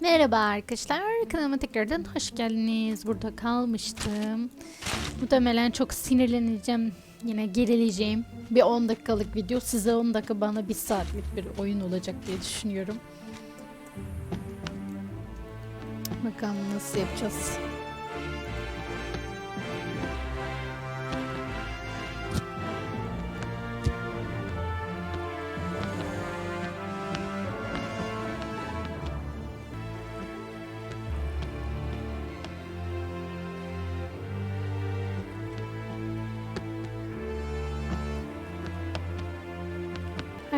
Merhaba arkadaşlar, kanalıma tekrardan hoş geldiniz. Burada kalmıştım. Muhtemelen çok sinirleneceğim, yine gerileceğim. Bir 10 dakikalık video, size 10 dakika bana 1 saatlik bir oyun olacak diye düşünüyorum. Bakalım nasıl yapacağız.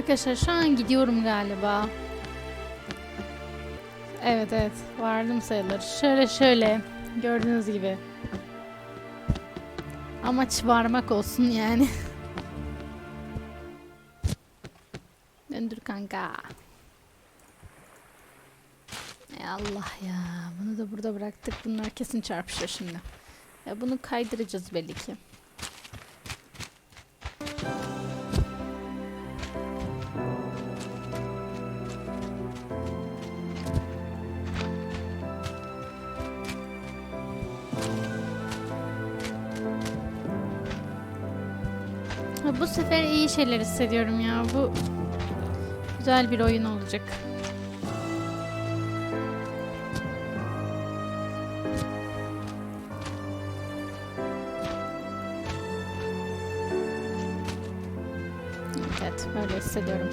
Arkadaşlar şu an gidiyorum galiba. Evet evet vardım sayılır. Şöyle şöyle gördüğünüz gibi. Amaç varmak olsun yani. Döndür kanka. Ey Allah ya. Bunu da burada bıraktık. Bunlar kesin çarpışıyor şimdi. Ya bunu kaydıracağız belli ki. Şeyler hissediyorum ya. Bu güzel bir oyun olacak. Evet, böyle hissediyorum.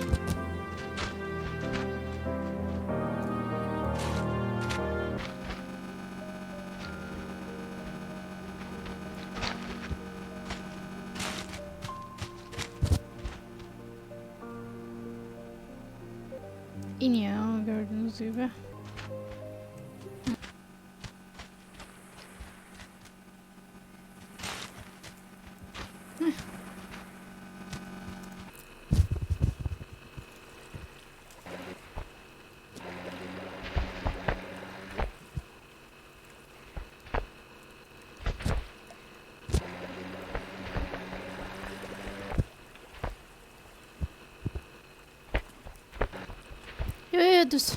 İniyor gördüğünüz gibi. Heh. Düz.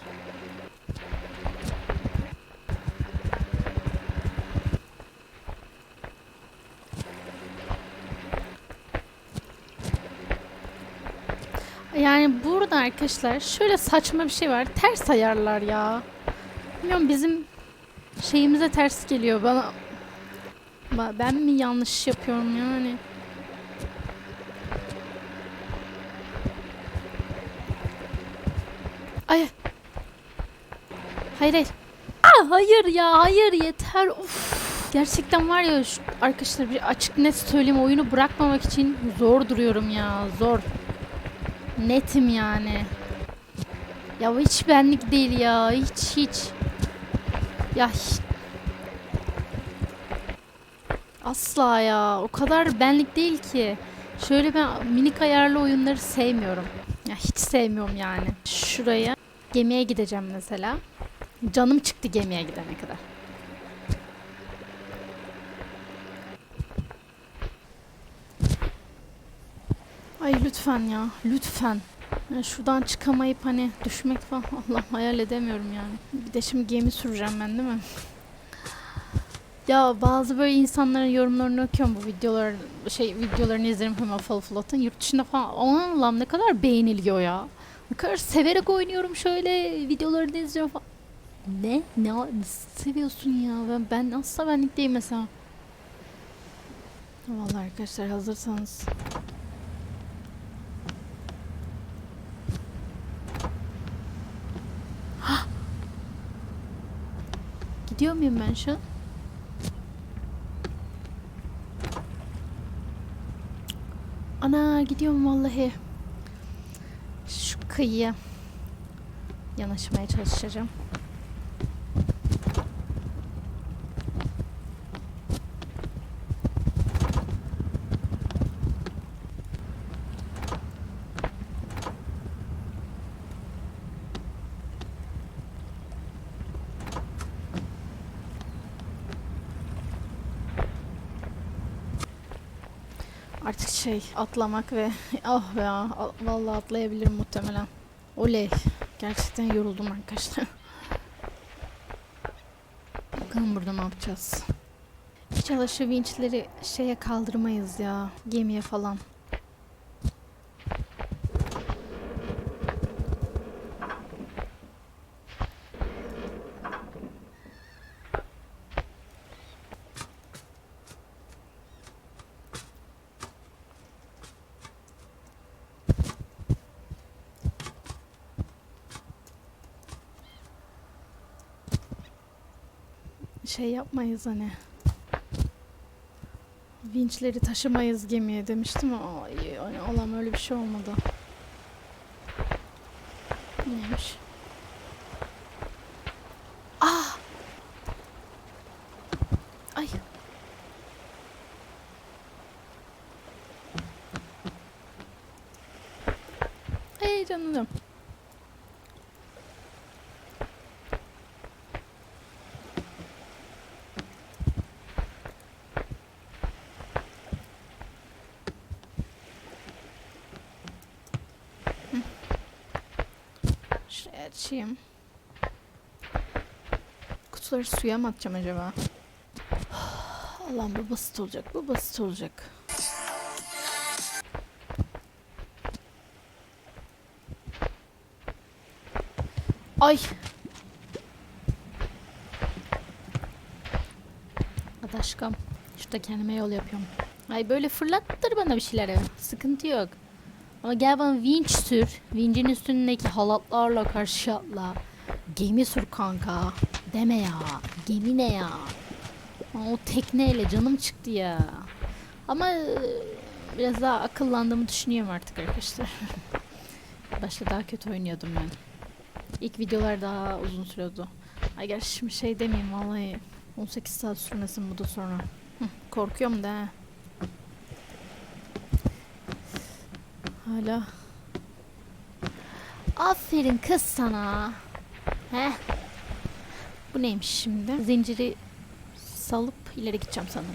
Yani burada arkadaşlar şöyle saçma bir şey var. Ters ayarlar ya. Bilmiyorum bizim şeyimize ters geliyor bana. Ba- Ben mi yanlış yapıyorum yani? Ay. Hayır hayır. Aa, hayır ya hayır yeter. Of. Gerçekten var ya şu, arkadaşlar bir açık net söyleyeyim oyunu bırakmamak için zor duruyorum ya zor. Netim yani. Ya hiç benlik değil ya hiç hiç. Ya hiç. Asla ya o kadar benlik değil ki. Şöyle ben minik ayarlı oyunları sevmiyorum. Ya hiç sevmiyorum yani. Şuraya gemiye gideceğim mesela. Canım çıktı gemiye gidene kadar. Ay lütfen ya, lütfen. Ya şuradan çıkamayıp hani düşmek falan Allah hayal edemiyorum yani. Bir de şimdi gemi süreceğim ben değil mi? Ya bazı böyle insanların yorumlarını okuyorum bu videolar şey videolarını izlerim hem Afal Flat'ın yurt dışında falan. Aman Allah'ım ne kadar beğeniliyor ya. Ne kadar severek oynuyorum şöyle videolarını izliyorum falan. Ne? Ne seviyorsun ya? Ben, ben asla benlik değil mesela. Vallahi arkadaşlar hazırsanız. Hah! Gidiyor muyum ben şu an? Ana gidiyorum vallahi. Kıyıya yanaşmaya çalışacağım. şey atlamak ve ah be ya vallahi atlayabilirim muhtemelen. Oley. Gerçekten yoruldum arkadaşlar. Bakalım burada ne yapacağız. İnşallah şu vinçleri şeye kaldırmayız ya. Gemiye falan. Şey yapmayız hani. Vinçleri taşımayız gemiye demiştim ay, ay, Allah'ım öyle bir şey olmadı. Neymiş? Ah! Ay. Ay canım. Şuraya açayım. Kutuları suya mı atacağım acaba? Allah'ım bu basit olacak. Bu basit olacak. Ay. Hadi aşkım. Şurada kendime yol yapıyorum. Ay böyle fırlattır bana bir şeyleri. Sıkıntı yok. Ama gel bana vinç sür. Vincin üstündeki halatlarla karşı atla. Gemi sür kanka. Deme ya. Gemi ne ya? O tekneyle canım çıktı ya. Ama e, biraz daha akıllandığımı düşünüyorum artık arkadaşlar. Başta daha kötü oynuyordum ben. İlk videolar daha uzun sürüyordu. Ay gerçi şimdi şey demeyeyim vallahi 18 saat sürmesin bu da sonra. Korkuyorum da. Hala. Aferin kız sana. Heh. Bu neymiş şimdi? Zinciri salıp ileri gideceğim sanırım.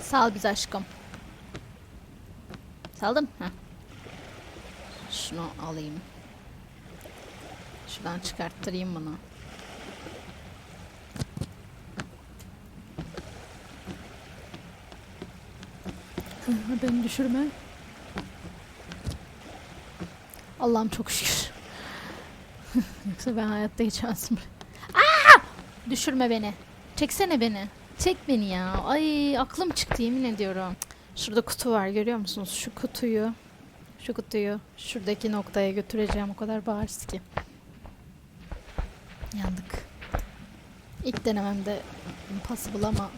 Sal bizi aşkım. Saldım. Heh. Şunu alayım. Şuradan çıkarttırayım bunu. Beni düşürme. Allah'ım çok şükür. Yoksa ben hayatta geçemezdim. Aa! Düşürme beni. Çeksene beni. Çek beni ya. Ay aklım çıktı yemin ediyorum. Şurada kutu var görüyor musunuz? Şu kutuyu şu kutuyu şuradaki noktaya götüreceğim. O kadar bariz ki. Yandık. İlk denememde impossible ama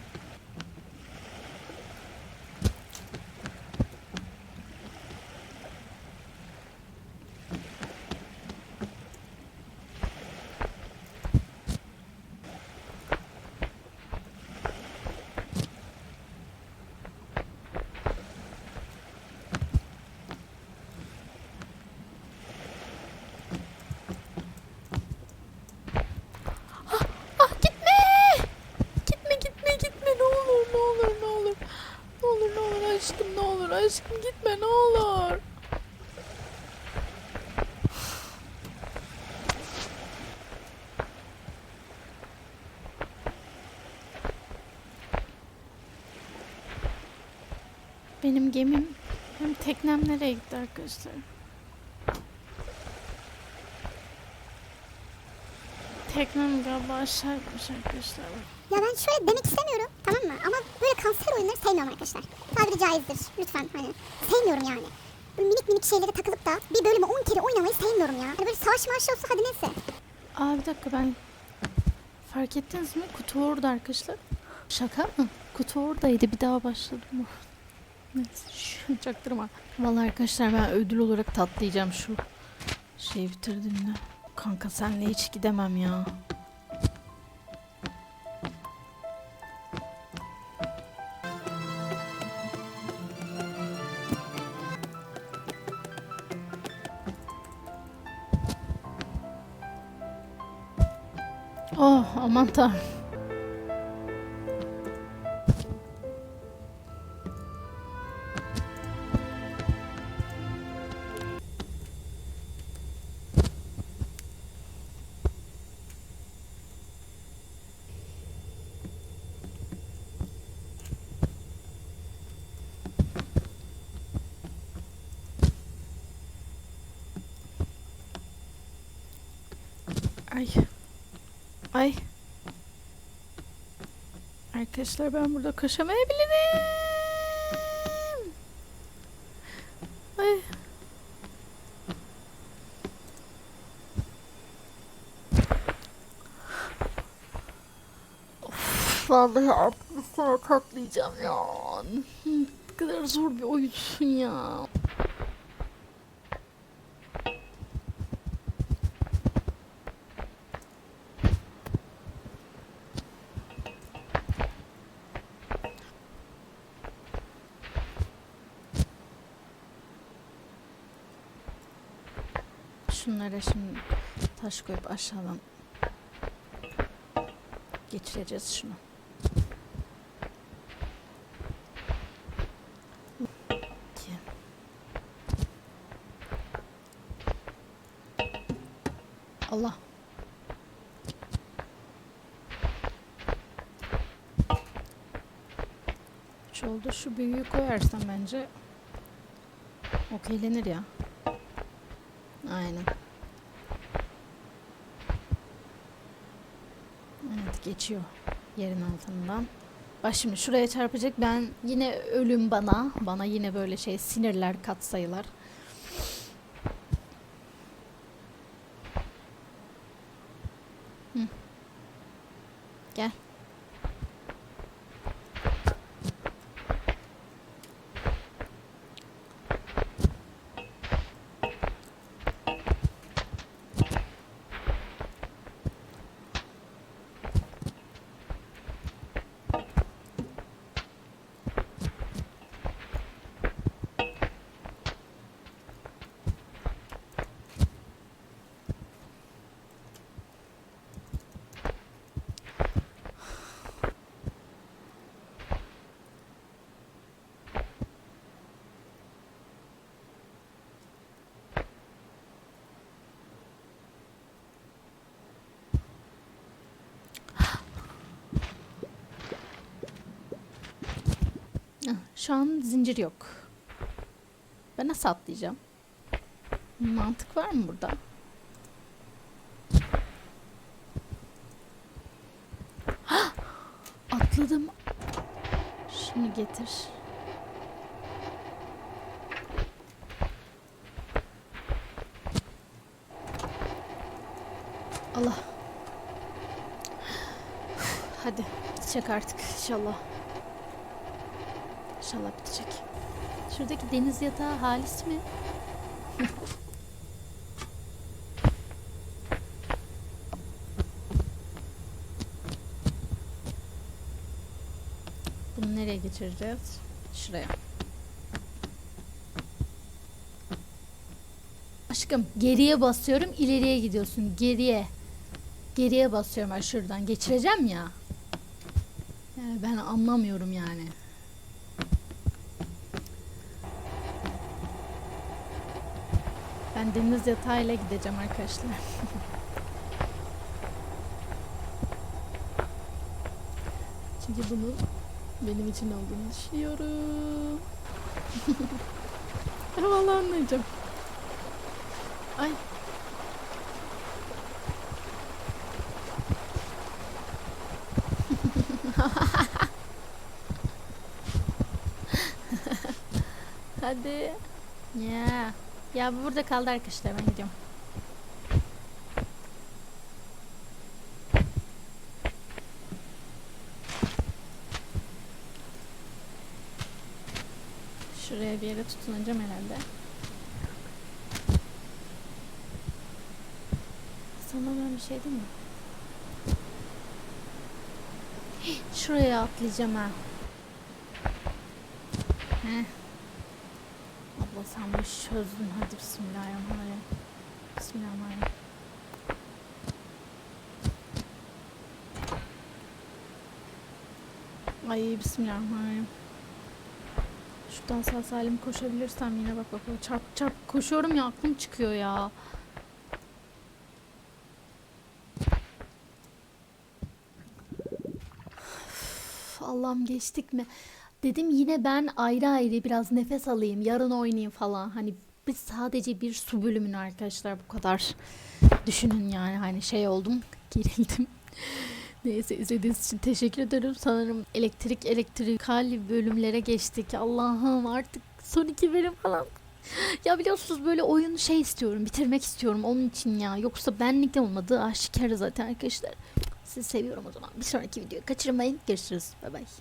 Ah gitme! Gitme gitme gitme ne olur ne olur ne olur. Ne olur ne olur aşkım ne olur aşkım gitme ne olur. Benim gemim hem teknem nereye gitti arkadaşlar? Teknem galiba aşağı gitmiş arkadaşlar. Ya ben şöyle demek istemiyorum tamam mı? Ama böyle kanser oyunları sevmiyorum arkadaşlar. Tabiri caizdir lütfen hani. Sevmiyorum yani. Böyle minik minik şeylere takılıp da bir bölümü 10 kere oynamayı sevmiyorum ya. Hani böyle savaş marşı olsa hadi neyse. Aa bir dakika ben fark ettiniz mi? Kutu orada arkadaşlar. Şaka mı? Kutu oradaydı bir daha başladım? Neyse şu çaktırma. Vallahi arkadaşlar ben ödül olarak tatlayacağım şu şeyi bitirdiğimde. Kanka senle hiç gidemem ya. Oh Amanta. Ay. Ay. Arkadaşlar ben burada koşamayabilirim. Ay. Of, vallahi 60 sene katlayacağım ya. Ne kadar zor bir oyunsun ya. Şunlara şimdi taş koyup aşağıdan geçireceğiz şunu. Allah. Üç oldu. Şu büyüğü koyarsam bence okeylenir ya. Aynen. Evet geçiyor yerin altından. Bak şimdi şuraya çarpacak ben yine ölüm bana. Bana yine böyle şey sinirler katsayılar. Hı. Gel. Şu an zincir yok. Ben nasıl atlayacağım? Mantık var mı burada? Atladım. Şunu getir. Allah. Hadi bitecek artık inşallah. İnşallah bitecek. Şuradaki deniz yatağı halis mi? Bunu nereye geçireceğiz? Şuraya. Aşkım geriye basıyorum ileriye gidiyorsun geriye. Geriye basıyorum ben şuradan geçireceğim ya. Yani ben anlamıyorum yani. Ben deniz yatağıyla gideceğim arkadaşlar. Çünkü bunu benim için olduğunu düşünüyorum. Ben vallahi anlayacağım. Ay. Hadi. Ya. Ya bu burada kaldı arkadaşlar ben gidiyorum. Şuraya bir yere tutunacağım herhalde. Sana ben bir şey değil mi? Şuraya atlayacağım ha. Heh. İşi çözdün. Hadi bismillahirrahmanirrahim. Bismillahirrahmanirrahim. Ay bismillahirrahmanirrahim. Şuradan sağ salim koşabilirsem yine bak bak bak çarp çarp koşuyorum ya aklım çıkıyor ya. Allah'ım geçtik mi? Dedim yine ben ayrı ayrı biraz nefes alayım, yarın oynayayım falan. Hani biz sadece bir su bölümünü arkadaşlar bu kadar. düşünün yani hani şey oldum gerildim. Neyse izlediğiniz için teşekkür ederim. Sanırım elektrik elektrikal bölümlere geçtik. Allah'ım artık son iki bölüm falan. Ya biliyorsunuz böyle oyun şey istiyorum, bitirmek istiyorum onun için ya. Yoksa benlik de olmadığı aşikar zaten arkadaşlar. Sizi seviyorum o zaman. Bir sonraki videoyu kaçırmayın. Görüşürüz. Bay bay.